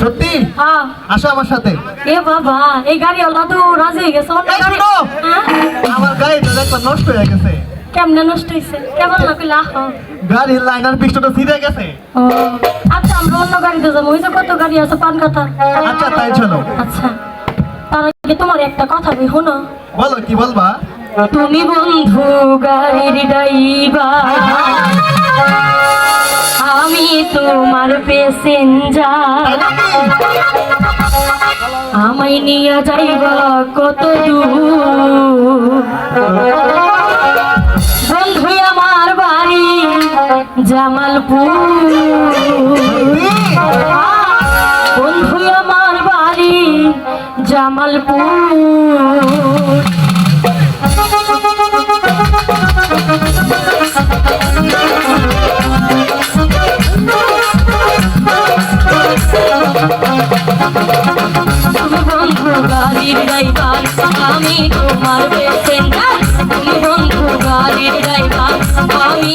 সত্যি? হ্যাঁ। আসো আমার সাথে। এ বাবা এই গাড়ি তো রাজি হয়ে গেছে। গাড়ি? আমার গাড়িটা দেখলাম নষ্ট হয়ে গেছে। কেমনে নষ্ট হয়েছে কেমন লাগল আহ গাড়ির লাইনার পিস্টনটা ছিঁড়ে গেছে। ও। আচ্ছা আমরা অন্য গাড়িতে যাব। ওই যে কত গাড়ি আছে পান কাটা আচ্ছা তাই চলো আচ্ছা। তার আগে তোমার একটা কথা বই শোনো। বলো কি বলবা? তুমি বন্ধু গাড়ির ড্রাইভার। আমি তোমার প্যাসেঞ্জার। আমায় নিয়ে যাইবা কত দূর? জামালপুর। বন্ধু আমার বাড়ি জামালপুর। বন্ধু গাড়ির ড্রাইভার আমি তোমার তুমি বন্ধু গাড়ির ড্রাইভার আমি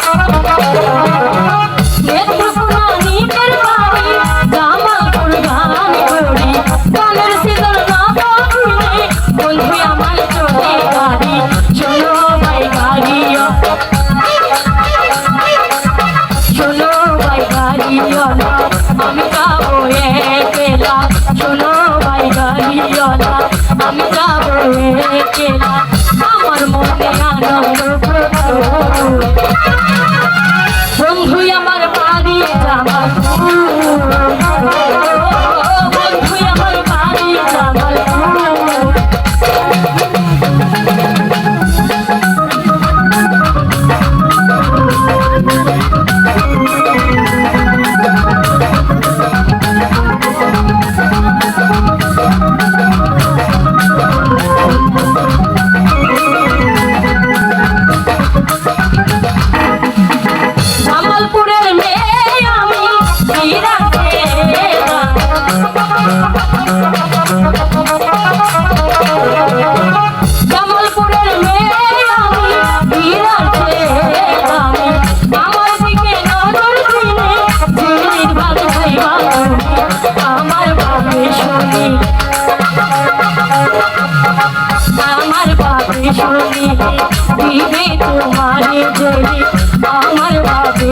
গাড়িওয়ালা আমি যাব একলা শোনো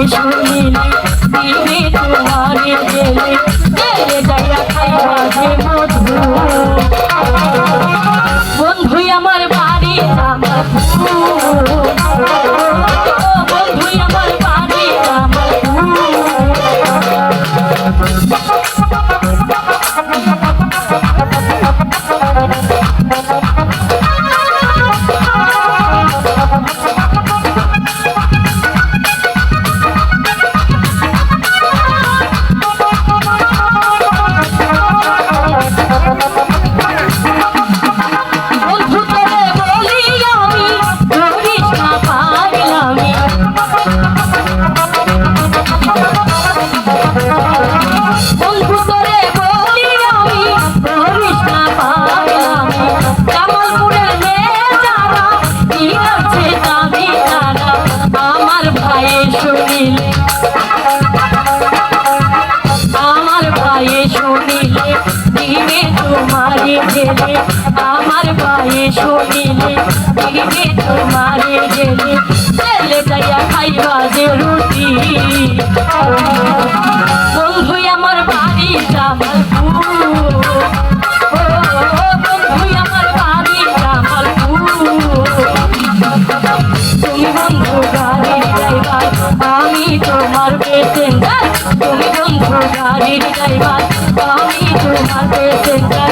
কৃষ্ণ মারে গেলে আমার পায়ে শরীরে দিবে তোর মারে গেলে ছেলে যাইয়া খাইবা যে রুটি বন্ধু আমার বাড়ি জামালপুর তোমার পেশেন্টার তুমি বন্ধু গাড়ির ড্রাইভার আমি তোমার পেশেন্টার